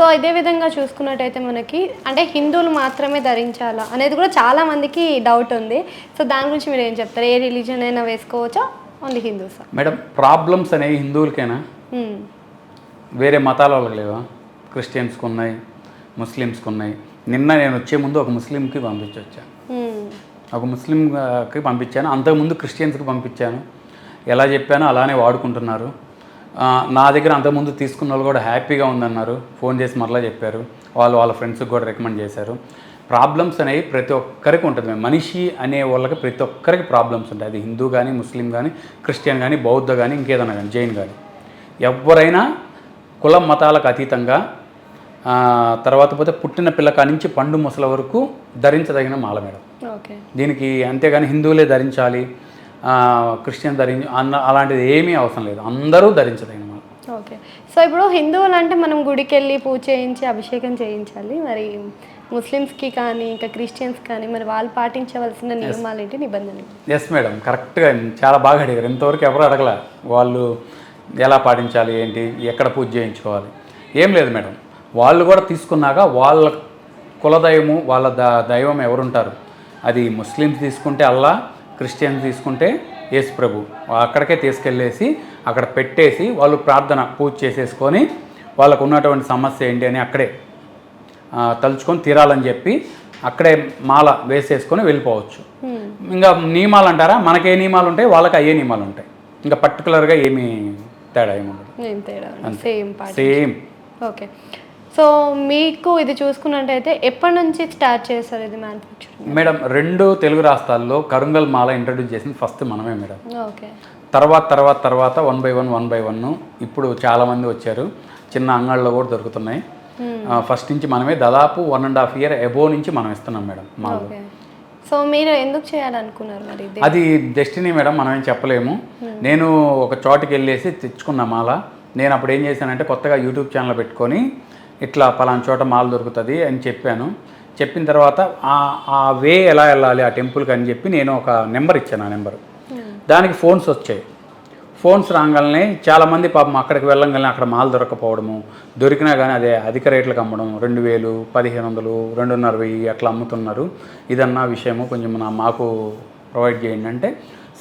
So ఇదే విధంగా చూసుకున్నట్టయితే మనకి అంటే హిందువులు మాత్రమే ధరించాలా అనేది కూడా చాలా మందికి డౌట్ ఉంది. సో దాని గురించి మీరు ఏం చెప్తారు? ఏ రిలీజన్ అయినా వేసుకోవచ్చా? ఓన్లీ హిందూస్ మేడం ప్రాబ్లమ్స్ అనేవి హిందువులకైనా? వేరే మతాల వాళ్ళకి లేవా? క్రిస్టియన్స్కి ఉన్నాయి ముస్లిమ్స్కి ఉన్నాయి నిన్న నేను వచ్చే ముందు ఒక ముస్లింకి పంపించొచ్చా. ఒక ముస్లింకి పంపించాను. అంతకుముందు క్రిస్టియన్స్కి పంపించాను. ఎలా చెప్పానో అలానే వాడుకుంటున్నారు. నా దగ్గర అంతకుముందు తీసుకున్న వాళ్ళు కూడా హ్యాపీగా ఉందన్నారు. ఫోన్ చేసి మరలా చెప్పారు. వాళ్ళు వాళ్ళ ఫ్రెండ్స్కి కూడా రికమెండ్ చేశారు. ప్రాబ్లమ్స్ అనేవి ప్రతి ఒక్కరికి ఉంటుంది మనిషి అనే వాళ్ళకి ప్రతి ఒక్కరికి ప్రాబ్లమ్స్ ఉంటాయి. అది హిందూ కానీ ముస్లిం కానీ క్రిస్టియన్ కానీ బౌద్ధ కానీ ఇంకేదైనా కానీ జైన్ కానీ ఎవరైనా కులం మతాలకు అతీతంగా తర్వాత పోతే పుట్టిన పిల్లక నుంచి పండు ముసల వరకు ధరించదగిన మాల మేడం. ఓకే. దీనికి అంతేగాని హిందువులే ధరించాలి. క్రిస్టియన్ ధరించి అన్న అలాంటిది ఏమీ అవసరం లేదు. అందరూ మాల ఓకే. సో ఇప్పుడు హిందువులు అంటే మనం గుడికి వెళ్ళి పూజ చేయించి అభిషేకం చేయించాలి. మరి ముస్లిమ్స్కి కానీ ఇంకా క్రిస్టియన్స్ కానీ మరి వాళ్ళు పాటించవలసిన నియమాలు ఏంటి నిబంధనలు? ఎస్ మేడం కరెక్ట్గా చాలా బాగా అడిగారు. ఇంతవరకు ఎవరు అడగల వాళ్ళు ఎలా పాటించాలి ఏంటి ఎక్కడ పూజ చేయించుకోవాలి? ఏం లేదు మేడం వాళ్ళు కూడా తీసుకున్నాక వాళ్ళ కులదైవము వాళ్ళ ద దైవం ఎవరుంటారు? అది ముస్లిమ్స్ తీసుకుంటే అల్లా క్రిస్టియన్స్ తీసుకుంటే యేసు ప్రభు. అక్కడికే తీసుకెళ్ళేసి అక్కడ పెట్టేసి వాళ్ళు ప్రార్థన పూజ చేసేసుకొని వాళ్ళకు ఉన్నటువంటి సమస్య ఏంటి అని అక్కడే తలుచుకొని తీరాలని చెప్పి అక్కడే మాల వేసేసుకొని వెళ్ళిపోవచ్చు. ఇంకా నియమాలు అంటారా? మనకే నియమాలు ఉంటాయి వాళ్ళకి అయ్యే నియమాలు ఉంటాయి. ఇంకా పర్టికులర్గా ఏమీ తేడా ఏమి ఉండదు. ఏం సేమ్ సేమ్ ఓకే సో మీకు ఇది చూసుకున్నట్టయితే ఎప్పటి నుంచి స్టార్ట్ చేస్తారు ఇది మ్యానుఫ్యాక్చరింగ్? మేడం రెండు తెలుగు రాష్ట్రాల్లో కరుంగల్ మాల ఇంట్రడ్యూస్ చేసింది ఫస్ట్ మనమే మేడం. ఓకే. తర్వాత తర్వాత తర్వాత one by one one by one ఇప్పుడు చాలామంది వచ్చారు. చిన్న అంగళ్ళలో కూడా దొరుకుతున్నాయి. ఫస్ట్ నుంచి మనమే దాదాపు one and half year above నుంచి మనం ఇస్తున్నాం మేడం మాలో. సో మీరు ఎందుకు చేయాలనుకున్నారు మరి అది డెస్టినీ మేడం మనం ఏం చెప్పలేము. నేను ఒక చోటుకి వెళ్ళేసి తెచ్చుకున్న మాల. నేను అప్పుడు ఏం చేశానంటే కొత్తగా యూట్యూబ్ ఛానల్ పెట్టుకొని ఇట్లా పలానా చోట మాల దొరుకుతుంది అని చెప్పాను. చెప్పిన తర్వాత ఆ ఆ వే ఎలా వెళ్ళాలి ఆ టెంపుల్కి అని చెప్పి నేను ఒక నెంబర్ ఇచ్చాను ఆ నెంబర్. దానికి ఫోన్స్ వచ్చాయి. ఫోన్స్ రాగానే చాలామంది పాపం అక్కడికి వెళ్ళంగానే అక్కడ మాల్ దొరకపోవడము దొరికినా కానీ అదే అధిక రేట్లకు అమ్మడం రెండు వేలు పదిహేను వందలు రెండున్నర వెయ్యి అట్లా అమ్ముతున్నారు. ఇదన్నా విషయము కొంచెం నా మాకు ప్రొవైడ్ చేయండి అంటే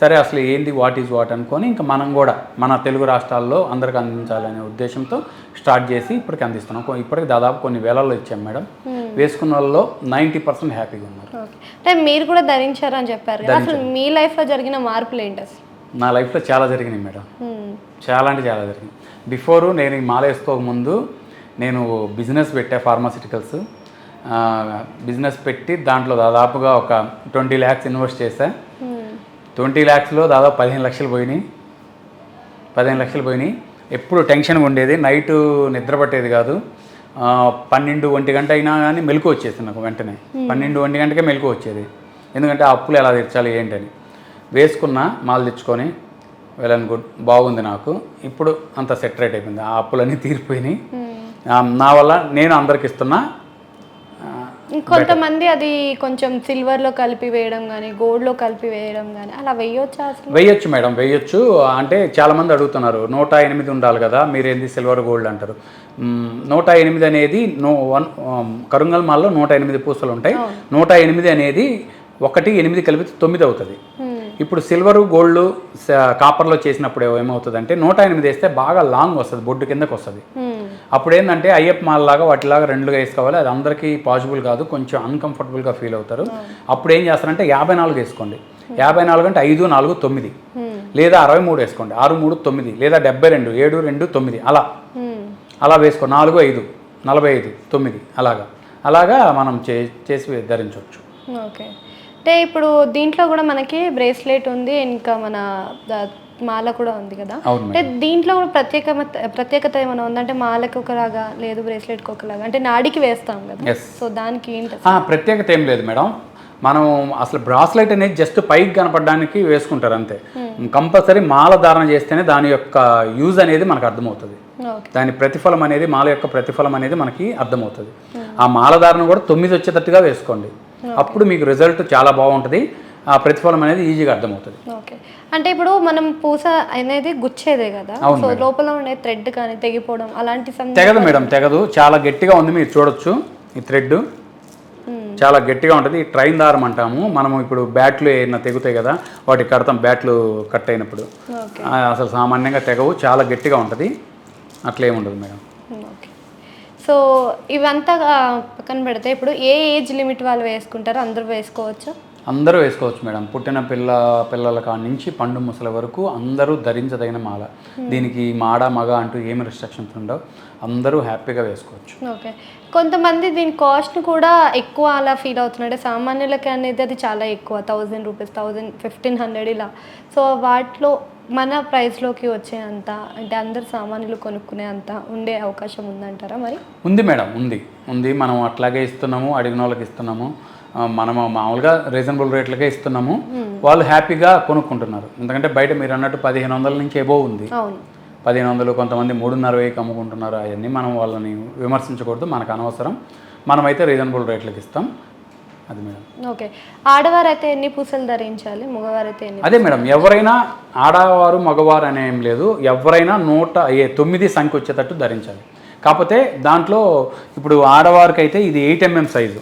సరే అసలు ఏంది వాట్ ఈజ్ వాట్ అనుకొని ఇంకా మనం కూడా మన తెలుగు రాష్ట్రాల్లో అందరికి అందించాలనే ఉద్దేశంతో స్టార్ట్ చేసి ఇప్పటికి అందిస్తున్నాం. ఇప్పటికి దాదాపు కొన్ని వేలల్లో ఇచ్చాం మేడం. వేసుకున్న వాళ్ళలో నైంటీ పర్సెంట్ హ్యాపీగా ఉన్నారు. అంటే మీరు కూడా ధరించారని చెప్పారు కదా అసలు మీ లైఫ్లో జరిగిన మార్పులు ఏంటి అసలు? నా లైఫ్లో చాలా జరిగినాయి మేడం. Hmm. చాలా అంటే చాలా జరిగింది బిఫోర్ నేను ఈ మాల వేసుకోక ముందు నేను బిజినెస్ పెట్టా ఫార్మాసిటికల్స్ బిజినెస్ పెట్టి దాంట్లో దాదాపుగా ఒక ట్వంటీ ల్యాక్స్ ఇన్వెస్ట్ చేశా. Hmm. ట్వంటీ ల్యాక్స్లో దాదాపు పదిహేను లక్షలు పోయినాయి. పదిహేను లక్షలు పోయినాయి. ఎప్పుడు టెన్షన్గా ఉండేది నైట్ నిద్ర పట్టేది కాదు. పన్నెండు ఒంటి గంట అయినా కానీ మెలకు వచ్చేది నాకు వెంటనే. పన్నెండు ఒంటి గంటకే మెలకు వచ్చేది. ఎందుకంటే ఆ అప్పులు ఎలా తీర్చాలి ఏంటని. వేసుకున్న మాల్ తెచ్చుకొని వెల్ అండ్ గుడ్ బాగుంది నాకు. ఇప్పుడు అంత సెట్ రేట్ అయిపోయింది. ఆ అప్పులన్నీ తీరిపోయినాయి. నా వల్ల నేను అందరికి ఇస్తున్నా ఆ, ఇంకొంతమంది అది కొంచెం సిల్వర్లో కలిపి వేయడం కానీ గోల్డ్లో కలిపి వేయడం కానీ అలా వేయొచ్చా అసలు? వేయొచ్చు మేడం వేయొచ్చు. అంటే చాలామంది అడుగుతున్నారు నూట ఎనిమిది ఉండాలి కదా మీరేంది సిల్వర్ గోల్డ్ అంటారు. నూట ఎనిమిది అనేది నో వన్ కరుంగల్ మాల్లో నూట ఎనిమిది పూసలు ఉంటాయి. నూట ఎనిమిది అనేది ఒకటి ఎనిమిది కలిపితే తొమ్మిది అవుతుంది. ఇప్పుడు సిల్వర్ గోల్డ్ కాపర్లో చేసినప్పుడు ఏమవుతుందంటే నూట ఎనిమిది వేస్తే బాగా లాంగ్ వస్తుంది బొడ్డు కిందకి వస్తుంది. అప్పుడు ఏంటంటే అయ్యప్ప మాల్ లాగా వాటిలాగా రెండుగా వేసుకోవాలి. అది అందరికీ పాసిబుల్ కాదు. కొంచెం అన్కంఫర్టబుల్గా ఫీల్ అవుతారు. అప్పుడు ఏం చేస్తారంటే యాభై నాలుగు వేసుకోండి. యాభై నాలుగు అంటే ఐదు నాలుగు తొమ్మిది. లేదా అరవై మూడు వేసుకోండి. ఆరు మూడు తొమ్మిది. లేదా డెబ్బై రెండు ఏడు రెండు తొమ్మిది. అలా. అలా వేసుకో నాలుగు ఐదు నలభై ఐదు తొమ్మిది. అలాగా. అలాగా మనం చే చేసి ధరించవచ్చు ఓకే. అంటే ఇప్పుడు దీంట్లో కూడా మనకి బ్రేస్లెట్ ఉంది. ఇంకా మన మాల కూడా ఉంది కదా. అంటే దీంట్లో కూడా ప్రత్యేక ప్రత్యేకత ఏమైనా ఉందంటే మాలకు ఒకలాగా లేదు బ్రేస్లెట్కి ఒకలాగా. అంటే నాడికి వేస్తాం కదా. సో దానికి ఏంటి ప్రత్యేకత ఏం లేదు మేడం. మనం అసలు బ్రాస్లైట్ అనేది జస్ట్ పైకి కనపడడానికి వేసుకుంటారు అంతే. కంపల్సరీ మాల ధారణ చేస్తేనే దాని యొక్క యూజ్ అనేది మనకు అర్థమవుతుంది. దాని ప్రతిఫలం అనేది మాల యొక్క ప్రతిఫలం అనేది మనకి అర్థమవుతుంది. ఆ మాల ధారణ కూడా తొమ్మిది వచ్చేటట్టుగా వేసుకోండి. అప్పుడు మీకు రిజల్ట్ చాలా బాగుంటుంది. ఆ ప్రతిఫలం అనేది ఈజీగా అర్థమవుతుంది. ఓకే. అంటే ఇప్పుడు మనం పూస అనేది గుచ్చేదే కదా? సో లోపల ఉండే థ్రెడ్ కానీ తెగిపోవడం అలాంటి తెగదు మేడం తెగదు. చాలా గట్టిగా ఉంది మీరు చూడొచ్చు ఈ థ్రెడ్. చాలా గట్టిగా ఉంటుంది. ఈ ట్రైన్ దారం అంటాము. మనము ఇప్పుడు బ్యాట్లు ఏమైనా తెగుతాయి కదా వాటికి కడతాం బ్యాట్లు కట్ అయినప్పుడు. అసలు సామాన్యంగా తెగవు. చాలా గట్టిగా ఉంటుంది. అట్లేముండదు మేడం. ఓకే. సో ఇవంతా పక్కన పెడితే ఇప్పుడు ఏ ఏజ్ లిమిట్ వాళ్ళు వేసుకుంటారో? అందరూ వేసుకోవచ్చు? అందరూ వేసుకోవచ్చు మేడం. పుట్టిన పిల్ల పిల్లల కాడ నుంచి పండు ముసలి వరకు అందరూ ధరించదగిన మాల. దీనికి మాడ మగ అంటూ ఏమి రిస్ట్రిక్షన్స్ ఉండవు. అందరూ హ్యాపీగా వేసుకోవచ్చు. ఓకే. కొంతమంది దీని కాస్ట్ కూడా ఎక్కువ అలా ఫీల్ అవుతున్నాడు సామాన్యులకి అనేది అది చాలా ఎక్కువ. Thousand rupees thousand fifteen hundred ఇలా. సో వాటిలో మన ప్రైస్లోకి వచ్చే అంత అంటే అందరు సామాన్యులు కొనుక్కునే అంత ఉండే అవకాశం ఉందంటారా మరి? ఉంది మేడం ఉంది. ఉంది. మనం అట్లాగే ఇస్తున్నాము అడిగిన వాళ్ళకి ఇస్తున్నాము. మనము మామూలుగా రీజనబుల్ రేట్లకే ఇస్తున్నాము. వాళ్ళు హ్యాపీగా కొనుక్కుంటున్నారు. ఎందుకంటే బయట మీరు అన్నట్టు పదిహేను వందల నుంచి ఎబో ఉంది. పదిహేను వందలు కొంతమంది మూడున్నర వెయ్యికి అమ్ముకుంటున్నారు అవన్నీ మనం వాళ్ళని విమర్శించకూడదు మనకు అనవసరం. మనమైతే రీజనబుల్ రేట్లకి ఇస్తాం. అది మేడం. ఓకే. ఆడవారు అయితే ఎన్ని పూసలు ధరించాలి? మగవారు అయితే ఎన్ని అదే మేడం ఎవరైనా ఆడవారు మగవారు అనే ఏం లేదు. ఎవరైనా నూట ఏ తొమ్మిది సంఖ్య వచ్చేటట్టు ధరించాలి. కాకపోతే దాంట్లో ఇప్పుడు ఆడవారికి అయితే ఇది ఎయిట్ ఎంఎం సైజు.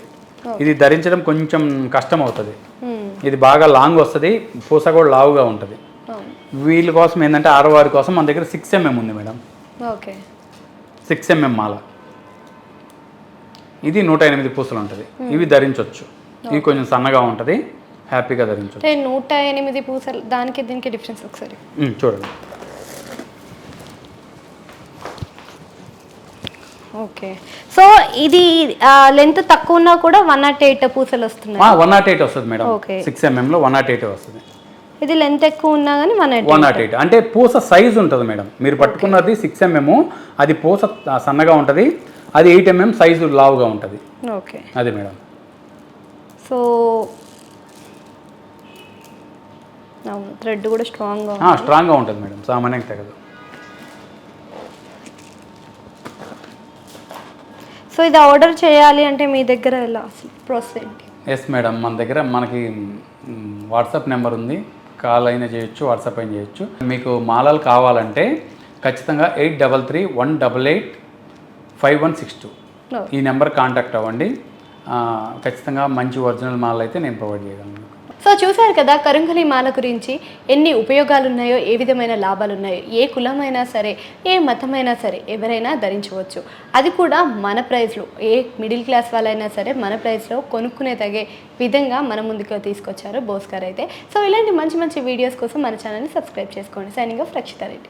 ఇది ధరించడం కొంచెం కష్టం అవుతుంది. ఇది బాగా లాంగ్ వస్తుంది పూస కూడా లావుగా ఉంటుంది. వీళ్ళ కోసం ఏంటంటే ఆడవారి కోసం మన దగ్గర సిక్స్ ఎంఎం ఉంది మేడం. ఓకే. సిక్స్ ఎంఎం మాల. ఇది నూట ఎనిమిది పూసలు ఉంటుంది. ఇవి ధరించవచ్చు ఇవి కొంచెం సన్నగా ఉంటుంది. హ్యాపీగా అంటే నూట ఎనిమిది పూసలు దానికి దీనికి డిఫరెన్స్ ఒకసారి. చూడండి. ఓకే సో ఇది లెంత్ తక్కువ ఉన్నా కూడా వన్ నాట్ ఎయిట్ పూసలు వస్తున్నాయి. వన్ నాట్ ఎయిట్ వస్తుంది మేడం. Okay. సిక్స్ ఎంఎంలో వన్ నాట్ ఎయిట్ వస్తుంది. ఇది లెంత్ ఎక్కువ ఉన్నా కానీ వన్ వన్ నాట్ ఎయిట్ అంటే పూస సైజ్ ఉంటుంది మేడం. మీరు పట్టుకున్నది సిక్స్ ఎంఎం అది పూస సన్నగా ఉంటుంది. అది ఎయిట్ ఎంఎం సైజు లావుగా ఉంటుంది. ఓకే అది మేడం. సో అవును థ్రెడ్ కూడా స్ట్రాంగ్గా స్ట్రాంగ్గా ఉంటుంది మేడం సామాన్యంగా తెగదు. సో ఇది ఆర్డర్ చేయాలి అంటే మీ దగ్గర ఎలా? ప్రాసెస్ ఏంటి ఎస్ మేడం మన దగ్గర మనకి వాట్సాప్ నెంబర్ ఉంది. కాల్ అయినా చేయొచ్చు వాట్సాప్ అయినా చేయొచ్చు. మీకు మాలలు కావాలంటే ఖచ్చితంగా eight double three one double eight five one six two. ఈ నెంబర్ కాంటాక్ట్ అవ్వండి. ఖచ్చితంగా మంచి ఒరిజినల్ మాల్ అయితే నేను ప్రొవైడ్ చేయగలను. సో చూశారు కదా కరుంగలి మాల గురించి ఎన్ని ఉపయోగాలు ఉన్నాయో ఏ విధమైన లాభాలు ఉన్నాయో ఏ కులమైనా సరే ఏ మతమైనా సరే ఎవరైనా ధరించవచ్చు. అది కూడా మన ప్రైస్లో ఏ మిడిల్ క్లాస్ వాళ్ళైనా సరే మన ప్రైస్లో కొనుక్కునే తగే విధంగా మన ముందుకు తీసుకొచ్చారు బోస్కర్ అయితే. సో ఇలాంటి మంచి మంచి వీడియోస్ కోసం మన ఛానల్ని సబ్స్క్రైబ్ చేసుకోండి. Signing off Rakshitha Reddy